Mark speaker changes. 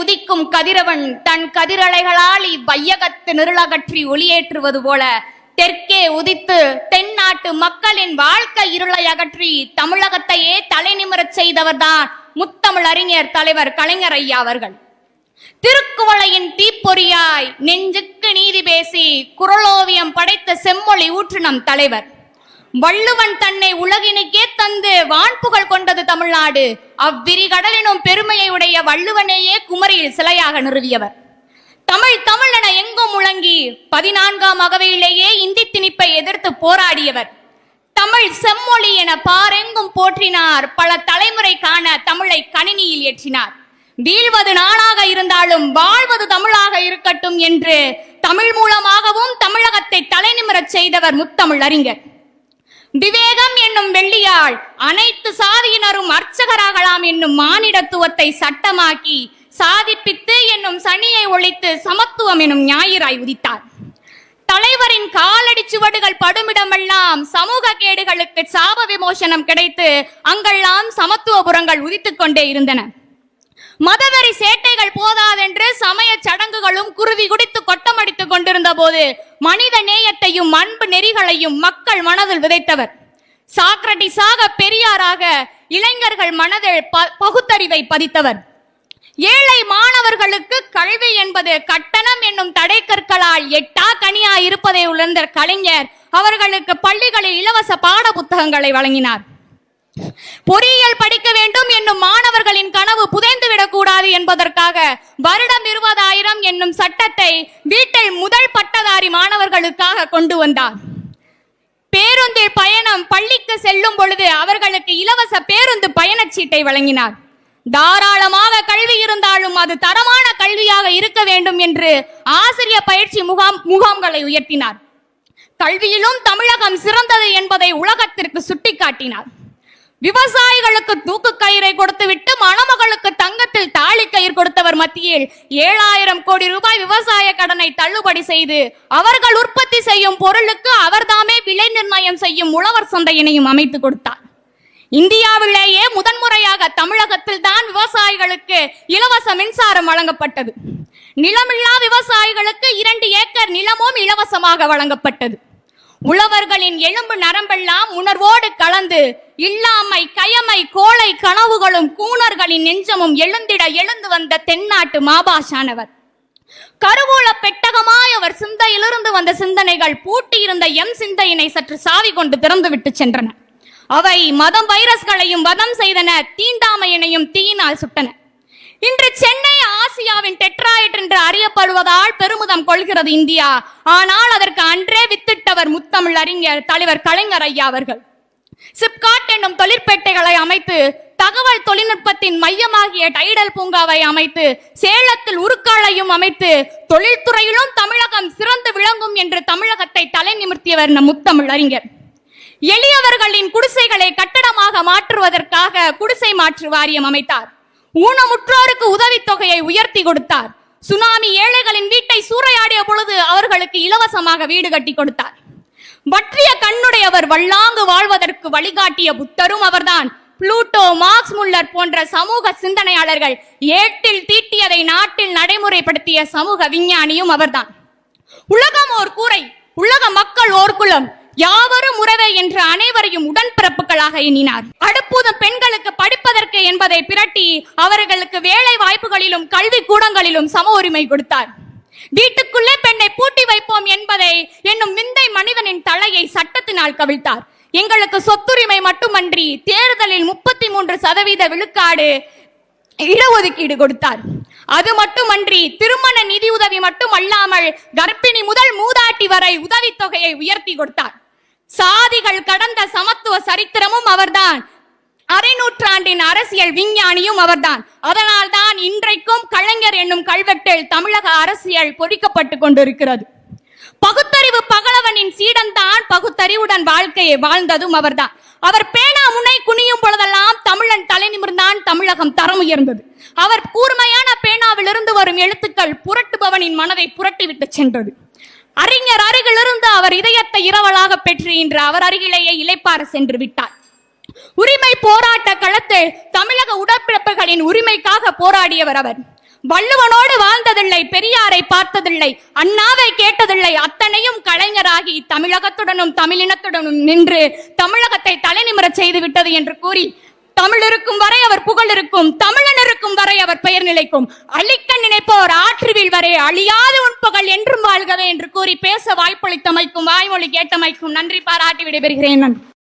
Speaker 1: உதிக்கும் கதிரவன் தன் கதிரலைகளால் இவ்வையகத்து நிருளகற்றி ஒளியேற்றுவது போல தெற்கே உதித்து தென்னாட்டு மக்களின் வாழ்க்கை இருளை அகற்றி தமிழகத்தையே தலைநிமிரச் செய்தவர்தான் முத்தமிழ் அறிஞர் தலைவர் கலைஞர் ஐயா அவர்கள். திருக்குவளையின் தீப்பொறியாய் நெஞ்சுக்கு நீதி பேசி குரலோவியம் படைத்த செம்மொழி ஊற்றுநம் தலைவர். வள்ளுவன் தன்னை உலகினுக்கே தந்து வான்புகழ் கொண்டது தமிழ்நாடு. அவ்விரிகடலினும் பெருமையை உடைய வள்ளுவனையே குமரியில் சிலையாக நிறுவியவர். தமிழ் தமிழ் என எங்கும் முழங்கி பதினான்காம் அகவையிலேயே இந்தி திணிப்பை எதிர்த்து போராடியவர். தமிழ் செம்மொழி என பாரெங்கும் போற்றினார். பல தலைமுறை காண தமிழை கணினியில் ஏற்றினார். வீழ்வது நாளாக இருந்தாலும் வாழ்வது தமிழாக இருக்கட்டும் என்று தமிழ் மூலமாகவும் தமிழகத்தை தலைநிமிரச் செய்தவர் முத்தமிழ் அறிஞர் விவேகம் என்னும் வெள்ளியாள் அனைத்து சாதியினரும் அர்ச்சகராகலாம் என்னும் மானிடத்துவத்தை சட்டமாக்கி சாதிப்பித்து என்னும் சனியை ஒழித்து சமத்துவம் என்னும் ஞாயிறாய் உதித்தார். தலைவரின் காலடி சுவடுகள் படுமிடமெல்லாம் சமூக கேடுகளுக்கு சாப விமோசனம் கிடைத்து அங்கெல்லாம் சமத்துவபுரங்கள் உதித்துக் கொண்டே இருந்தன. மதவெறி சேட்டைகள் போதாதென்று சமய சடங்குகளும் குருவி குடித்து கொட்டமடித்துக் கொண்டிருந்த போது மனித நேயத்தையும் அன்பு நெறிகளையும் மக்கள் மனதில் விதைத்தவர். சாக்ரட்டிஸாக பெரியாராக இளைஞர்கள் மனதில் ப- பகுத்தறிவை பதித்தவர். ஏழை மாணவர்களுக்கு கல்வி என்பது கட்டணம் என்னும் தடை கற்களால் எட்டா கனியா இருப்பதை உணர்ந்த கலைஞர் அவர்களுக்கு பள்ளிகளில் இலவச பாட புத்தகங்களை வழங்கினார். பொறியியல் படிக்க வேண்டும் என்னும் மாணவர்களின் கனவு புதைந்து விடக்கூடாது என்பதற்காக வருடம் இருபதாயிரம் என்னும் சட்டத்தை வீட்டில் முதல் பட்டதாரி மாணவர்களுக்காக கொண்டு வந்தார். பேருந்தில் பயணம் பள்ளிக்கு செல்லும் பொழுது அவர்களுக்கு இலவச பேருந்து பயணச்சீட்டை வழங்கினார். தாராளமாக கல்வி இருந்தாலும் அது தரமான கல்வியாக இருக்க வேண்டும் என்று ஆசிரியர் பயிற்சி முகாம் முகாம்களை உயர்த்தினார். கல்வியிலும் தமிழகம் சிறந்தது என்பதை உலகத்திற்கு சுட்டிக்காட்டினார். விவசாயிகளுக்கு தூக்கு கயிறை கொடுத்துவிட்டு மணமகளுக்கு தங்கத்தில் தாலி கயிறு கொடுத்தவர் மத்தியில் ஏழாயிரம் கோடி ரூபாய் விவசாய கடனை தள்ளுபடி செய்து அவர்கள் உற்பத்தி செய்யும் பொருளுக்கு அவர்தாமே விலை நிர்ணயம் செய்யும் உழவர் சந்தையினையும் அமைத்து கொடுத்தார். இந்தியாவிலேயே முதன்முறையாக தமிழகத்தில் தான் விவசாயிகளுக்கு இலவச மின்சாரம் வழங்கப்பட்டது. நிலமில்லா விவசாயிகளுக்கு இரண்டு ஏக்கர் நிலமும் இலவசமாக வழங்கப்பட்டது. உழவர்களின் எலும்பு நரம்பெல்லாம் உணர்வோடு கலந்து இல்லாமை கயமை கோளை கனவுகளும் கூணர்களின் நெஞ்சமும் எழுந்திட எழுந்து வந்த தென்னாட்டு மாபாஷானவர். கருவூல பெட்டகமாய் அவர் சிந்தையிலிருந்து வந்த சிந்தனைகள் பூட்டியிருந்த எம் சிந்தையினை சற்று சாவி கொண்டு திறந்து விட்டு சென்றன. அவை மதம் வைரஸ்களையும் வதம் செய்தன தீண்டாமையினையும் தீயினால் சுட்டன. இன்று சென்னை ஆசியாவின் டெட்ராய்ட் என்று அறியப்படுவதால் பெருமிதம் கொள்கிறது இந்தியா. ஆனால் அதற்கு அன்றே வித்திட்டவர் முத்தமிழ் அறிஞர் தலைவர் கலைஞர் ஐயா அவர்கள். சிப்காட் என்னும் தொழிற்பேட்டைகளை அமைத்து தகவல் தொழில்நுட்பத்தின் மையமாகிய டைடல் பூங்காவை அமைத்து சேலத்தில் உருக்காலையும் அமைத்து தொழில்துறையிலும் தமிழகம் சிறந்து விளங்கும் என்று தமிழகத்தை தலை நிமிர்த்தியவர் நம் முத்தமிழ் அறிஞர். எளியவர்களின் குடிசைகளை கட்டடமாக மாற்றுவதற்காக குடிசை மாற்று வாரியம் அமைத்தார். ஊனமுற்றோருக்கு உதவித்தொகையை உயர்த்தி கொடுத்தார். சுனாமி ஏழைகளின் வீட்டை சூறையாடிய பொழுது அவர்களுக்கு இலவசமாக வீடு கட்டி கொடுத்தார். வற்றிய கண்ணுடையவர் வல்லாங்கு வாழ்வதற்கு வழிகாட்டிய புத்தரும் அவர்தான். புளூட்டோ மார்க்ஸ் முல்லர் போன்ற சமூக சிந்தனையாளர்கள் ஏட்டில் தீட்டியதை நாட்டில் நடைமுறைப்படுத்திய சமூக விஞ்ஞானியும் அவர்தான். உலகம் ஓர் கூரை உலக மக்கள் ஓர் குலம். யாவரும் உறவே என்று அனைவரையும் உடன்பிறப்புகளாக எண்ணினார். அடுப்பூதும் பெண்களுக்கு படிப்பதற்கு என்பதை பிரட்டி அவர்களுக்கு வேலை வாய்ப்புகளிலும் கல்வி கூடங்களிலும் சம உரிமை கொடுத்தார். வீட்டுக்குள்ளே பெண்ணை பூட்டி வைப்போம் என்பதை என்னும் விந்தை மனிதனின் தலையை சட்டத்தினால் கவிழ்த்தார். எங்களுக்கு சொத்துரிமை மட்டுமன்றி தேர்தலில் முப்பத்தி மூன்று சதவீத விழுக்காடு இடஒதுக்கீடு கொடுத்தார். அது மட்டுமன்றி திருமண நிதி உதவி மட்டும் அல்லாமல் கர்ப்பிணி முதல் மூதாட்டி வரை உதவித்தொகையை உயர்த்தி கொடுத்தார். சாதிகள் கடந்த சமத்துவ சரித்திரமும் அவர்தான். அரை நூற்றாண்டின் அரசியல் விஞ்ஞானியும் அவர்தான். அதனால் தான் இன்றைக்கும் கலைஞர் என்னும் கல்வெட்டில் தமிழக அரசியல் பொறிக்கப்பட்டு கொண்டிருக்கிறது. பகுத்தறிவு பகலவனின் சீடன்தான் பகுத்தறிவுடன் வாழ்க்கையை வாழ்ந்ததும் அவர்தான். அவர் பேனா முனை குனியும் பொழுதெல்லாம் தமிழன் தலை நிமிர்ந்தான் தமிழகம் தரம் உயர்ந்தது. அவர் கூர்மையான பேனாவிலிருந்து வரும் எழுத்துக்கள் புரட்டுபவனின் மனதை புரட்டிவிட்டு சென்றது. அறிஞர் அருகிலிருந்து அவர் இதயத்தை இரவலாக பெற்று இன்று அவர் அருகிலேயே இளைப்பாற சென்று விட்டார். உரிமை போராட்ட களத்தில் தமிழக உடற்பிறப்புகளின் உரிமைக்காக போராடியவர் அவர். வள்ளுவனோடு வாழ்ந்ததில்லை பெரியாரை பார்த்ததில்லை அண்ணாவை கேட்டதில்லை அத்தனையும் கலைஞராகி தமிழகத்துடனும் தமிழினத்துடனும் நின்று தமிழகத்தை தலைநிமிர செய்து விட்டது என்று கூறி தமிழ் இருக்கும் வரை அவர் புகழ் இருக்கும் தமிழனர் வரை அவர் பெயர் நிலைக்கும். அழிக்க நினைப்போர் ஆற்றுவில் வரை அழியாத உண்பகல் என்றும் வாழ்கவே என்று கூறி பேச வாய்ப்பளித்தமைக்கும் வாய்மொழி கேட்டமைக்கும் நன்றி பாராட்டி விடைபெறுகிறேன். நான்